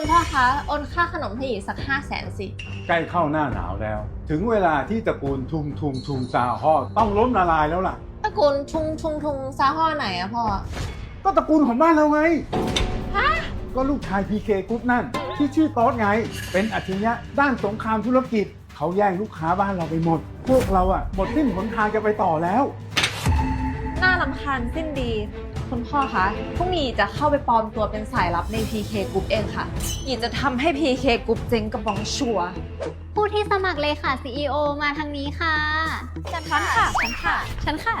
คุณพ่อคะโอนค่าขนมให้อีกสักห้าแสนสิ ใกล้เข้าหน้าหนาวแล้ว ถึงเวลาที่ตระกูลทุงทุงทุงซาฮอต้องล้มละลายแล้วล่ะ ตระกูลทุงทุงทุงซาห่อไหนอะพ่อ ก็ตระกูลของบ้านเราไง ก็ลูกชายพีเคกรุ๊ปนั่น ที่ชื่อโต๊ดไง เป็นอัจฉริยะด้านสงครามธุรกิจ เขาแย่งลูกค้าบ้านเราไปหมด พวกเราอะหมดสิ้นหนทางจะไปต่อแล้ว น่าลำคาญสิ้นดี คุณพ่อคะ พรุ่งนี้จะเข้าไปปลอมตัวเป็นสายลับใน PK Group เองค่ะอีจะทำให้ PK Group เจ๊งกระบองชัวร์ผู้ที่สมัครเลยค่ะ CEO มาทางนี้ค่ะ ฉันค่ะ ฉันค่ะ ฉันค่ะ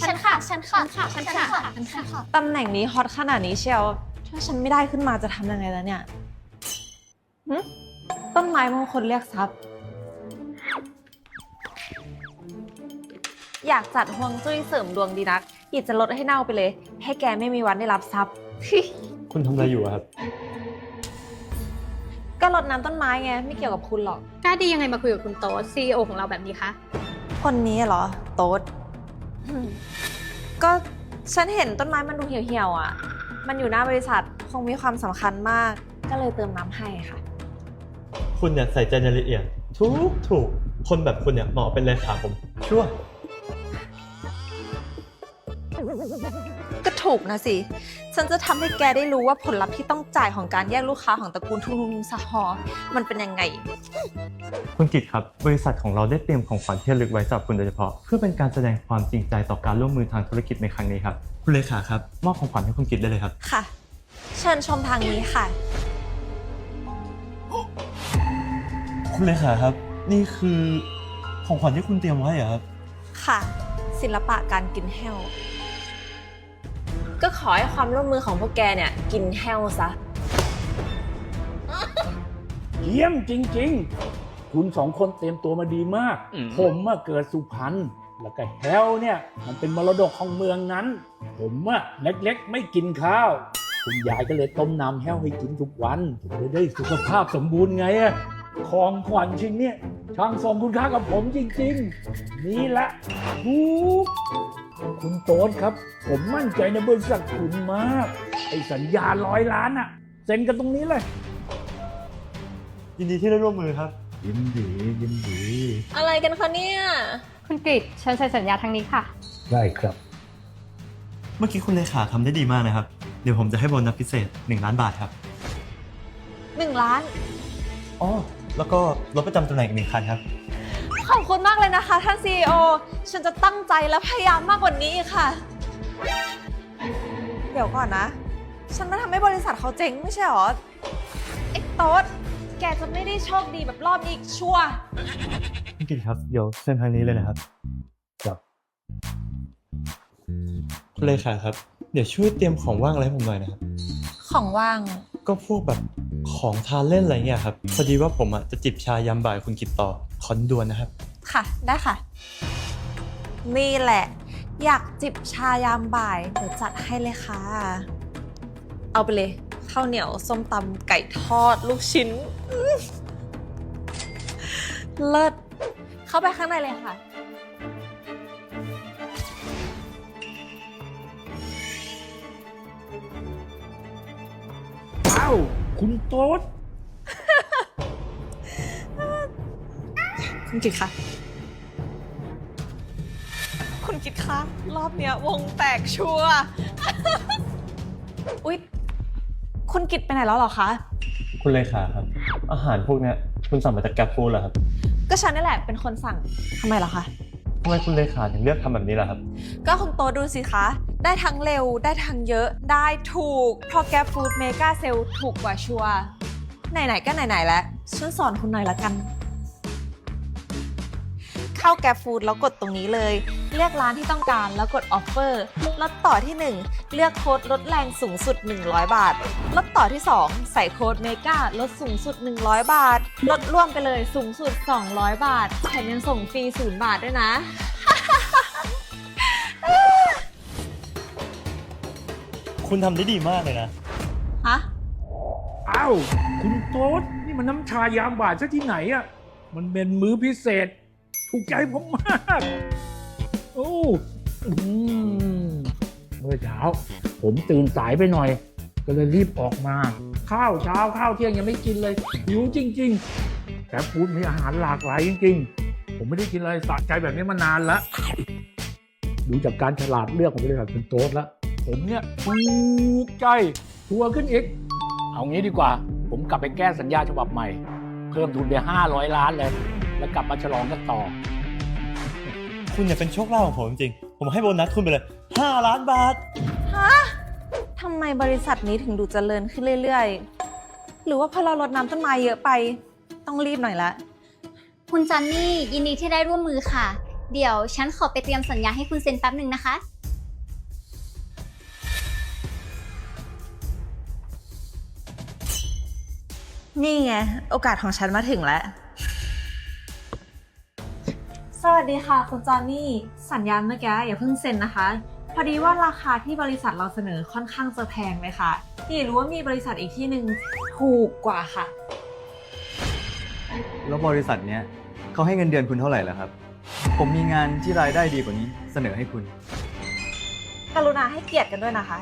ฉันค่ะ ฉันค่ะ ฉันค่ะ ฉันค่ะ ตำแหน่งนี้ฮอตขนาดนี้เชียว ถ้าฉันไม่ได้ขึ้นมาจะทำยังไงแล้วเนี่ยหึต้นไม้มงคลเรียกทรัพย์ อยากจัดฮวงจุ้ยเสริมดวงดีนัก อยากจะลดให้เน่าไปเลย ให้แกไม่มีวันได้รับทรัพย์ คุณทำอะไรอยู่อะครับ ก็ลดน้ำต้นไม้ไงไม่เกี่ยวกับคุณหรอก กล้าดียังไงมาคุยกับคุณโต๊ด CEO ของเราแบบนี้คะ คนนี้เหรอ โต๊ดอืมก็ฉันเห็นต้นไม้มันดูเหี่ยวๆอะ มันอยู่หน้าบริษัทคงมีความสำคัญมาก ก็เลยเติมน้ำให้ค่ะ คุณเนี่ยใส่ใจในรายละเอียด ทุกถูก คนแบบคุณเนี่ยเหมาะเป็นเลขาผม ชั่ว ก็ถูกนะสิ ฉันจะทำให้แกได้รู้ว่าผลลัพธ์ที่ต้องจ่ายของการแย่งลูกค้าของตระกูลทุนสหอ มันเป็นยังไง คุณกิตครับ บริษัทของเราได้เตรียมของขวัญที่ระลึกไว้สำหรับคุณโดยเฉพาะ เพื่อเป็นการแสดงความจริงใจต่อการร่วมมือทางธุรกิจในครั้งนี้ครับคุณเลขาครับมอบของขวัญให้คุณกิตได้เลยครับ ค่ะ เชิญชมทางนี้ค่ะ คุณเลขาครับ นี่คือของขวัญที่คุณเตรียมไว้เหรอครับ ค่ะ ศิลปะการกินแห้ว ก็ขอให้ความร่วมมือของพวกแกเนี่ย กินแห้วซะ เยี่ยมจริง ๆ คุณสองคนเตรียมตัวมาดีมากผมอะเกิดสุพรรณแล้วก็แฮวเนี่ย มันเป็นมรดกของเมืองนั้น ผมอะเล็กๆ ไม่กินข้าว คุณยายก็เลยต้มน้ำแห้วให้กินทุกวันผมเลยได้สุขภาพสมบูรณ์ไงอะของขวัญชิ้นเนี่ยช่างสมคุณค่ากับผมจริง ๆ นี่แหละทุก คุณโต๊ดครับ ผมมั่นใจในบริษัทคุณมาก ไอ้สัญญาร้อยล้านอะเซ็นกันตรงนี้เลย ยินดีที่ได้ร่วมมือครับ ยินดียินดี อะไรกันคะเนี่ย คุณกริตเชิญเซ็นสัญญาทางนี้ค่ะ ได้ครับ เมื่อกี้คุณเลขาทำได้ดีมากนะครับ เดี๋ยวผมจะให้โบนัสพิเศษ 1 ล้านบาทครับหนึ่งล้าน อ๋อ แล้วก็รถประจำตำแหน่งอีกหนึ่งคันครับ ขอบคุณมากเลยนะคะ ท่าน CEO ฉันจะตั้งใจและพยายามมากกว่านี้อีกค่ะ เดี๋ยวก่อนนะ ฉันมาทำให้บริษัทเขาเจ๊งไม่ใช่หรอไอ้โต๊ดแกจะไม่ได้โชคดีแบบรอบนี้อีกชัวร์คุณกิตครับ เดี๋ยวเส้นทางนี้เลยนะครับครับคุณเลขาครับ เดี๋ยวช่วยเตรียมของว่างอะไรให้ผมหน่อยนะครับ ของว่าง ก็พวกแบบของทานเล่นอะไรเงี้ยครับ พอดีว่าผมอะจะจิบชายามบ่ายคุณกิตต่อ ขอด่วนนะครับ ค่ะ ได้ค่ะ นี่แหละ อยากจิบชายามบ่าย เดี๋ยวจัดให้เลยค่ะ เอาไปเลยข้าวเหนียวส้มตำไก่ทอดลูกชิ้นอื้อเลิศเข้าไปข้างในเลยค่ะ อ้าว คุณโต๊ด คุณกิตคะคุณกิตคะรอบเนี้ยวงแตกชัวร์ อุ๊ย คุณกิตไปไหนแล้วเหรอคะ คุณเลขาครับ อาหารพวกเนี้ยคุณสั่งมาจากแกร็บฟู้ดเหรอครับก็ฉันนี่แหละเป็นคนสั่งทำไมเหรอคะ ทำไมคุณเลขาถึงเลือกทำแบบนี้ล่ะครับ ก็คุณโตดูสิคะ ได้ทั้งเร็วได้ทั้งเยอะได้ถูก เพราะแกฟูดเมกาเซลถูกกว่าชัวร์ไหนๆก็ไหนๆแล้วฉันสอนคุณหน่อยละกัน เข้าแกฟูดแล้วกดตรงนี้เลย เลือกร้านที่ต้องการแล้วกดออฟเฟอร์ลดต่อที่ 1 เลือกโค้ดลดแรงสูงสุด 100 บาท ลดต่อที่ 2 ใส่โค้ดเมกาลดสูงสุด 100 บาท ลดร่วมไปเลยสูงสุด 200 บาท แถมยังส่งฟรี0บาทด้วยนะคุณทำได้ดีมากเลยนะ ฮะ อ้าว คุณโต๊ดนี่มันน้ำชายามบ่ายซะที่ไหนอะมันเป็นมื้อพิเศษ ถูกใจผมมาก โอ้อืมเมื่อเช้า ผมตื่นสายไปหน่อย ก็เลยรีบออกมา ข้าวเช้าข้าวเที่ยงยังไม่กินเลยหิวจริง ๆ แต่ฟูดมีอาหารหลากหลายจริง ๆ ผมไม่ได้กินอะไรสะใจแบบนี้มานานล้วดูจากการฉลาดเลือกของบริษัทเป็นโต๊ดแล้วผมเนี่ยถูกใจทัวร์ขึ้นอีก เอางี้ดีกว่า ผมกลับไปแก้สัญญาฉบับใหม่ เพิ่มทุนไป500 ล้านเลย แล้วกลับมาฉลองกันต่อ คุณเนี่ยเป็นโชคลาภของผมจริงๆผมให้โบนัสคุณไปเลย 5 ล้านบาททำไมบริษัทนี้ถึงดูเจริญขึ้นเรื่อยๆ หรือว่าเพราะเราลดน้ำต้นไม้เยอะไป ต้องรีบหน่อยละ คุณจอนนี่ยินดีที่ได้ร่วมมือค่ะ เดี๋ยวฉันขอไปเตรียมสัญญาให้คุณเซ็นแป๊บหนึ่งนะคะ นี่ไง โอกาสของฉันมาถึงแล้ว สวัสดีค่ะ คุณจอนนี่ สัญญาเมื่อกี้อย่าเพิ่งเซ็นนะคะ พอดีว่าราคาที่บริษัทเราเสนอค่อนข้างจะแพงเลยค่ะนี่รู้ว่ามีบริษัทอีกที่หนึ่งถูกกว่าค่ะ แล้วบริษัทเนี้ยเขาให้เงินเดือนคุณเท่าไหร่แล้วครับ ผมมีงานที่รายได้ดีกว่านี้เสนอให้คุณ กรุณาให้เกียรติกันด้วยนะคะ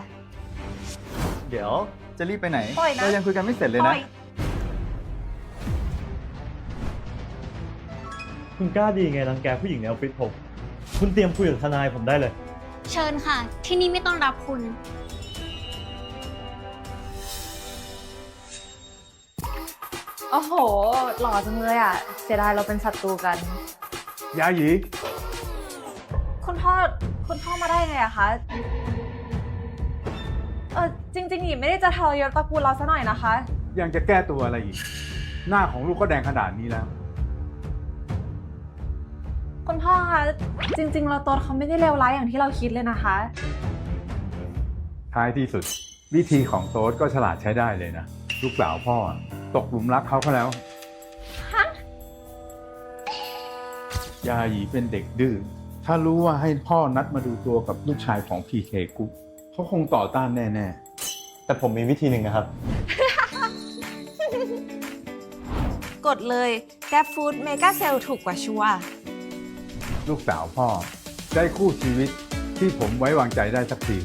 เดี๋ยวจะรีบไปไหนปล่อยนะ เรายังคุยกันไม่เสร็จเลยปนะล่อย คุณกล้าดีไงรังแกผู้หญิงในออฟฟิศผม คุณเตรียมคุยกับทนายผมได้เลย เชิญค่ะ ที่นี่ไม่ต้องรับคุณ โอ้โห หล่อจังเลยอะ เสียดายเราเป็นศัตรูกัน ยาหยีคุณพ่อ คุณพ่อมาได้ไงอะคะ เออจริงๆหญิงไม่ได้จะทรยศตระกูลเราซะหน่อยนะคะ ยังจะแก้ตัวอะไรอีก หน้าของลูกก็แดงขนาดนี้แล้ว คุณพ่อคะ จริง ๆ เราโตดเขาไม่ได้เลวร้ายอย่างที่เราคิดเลยนะคะ ท้ายที่สุด วิธีของโต๊ดก็ฉลาดใช้ได้เลยนะ ลูกสาวพ่อตกหลุมรักเขาเขาแล้วฮะยาหยีเป็นเด็กดื้อถ้ารู้ว่าให้พ่อนัดมาดูตัวกับลูกชายของพีเคกุ๊กเขาคงต่อต้านแน่แต่ผมมีวิธีหนึ่งนะครับ กดเลยแก p ฟู้ดเมกาเซลถูกกว่าชัวร์ๆ ลูกสาวพ่อ ได้คู่ชีวิตที่ผมไว้วางใจได้สักที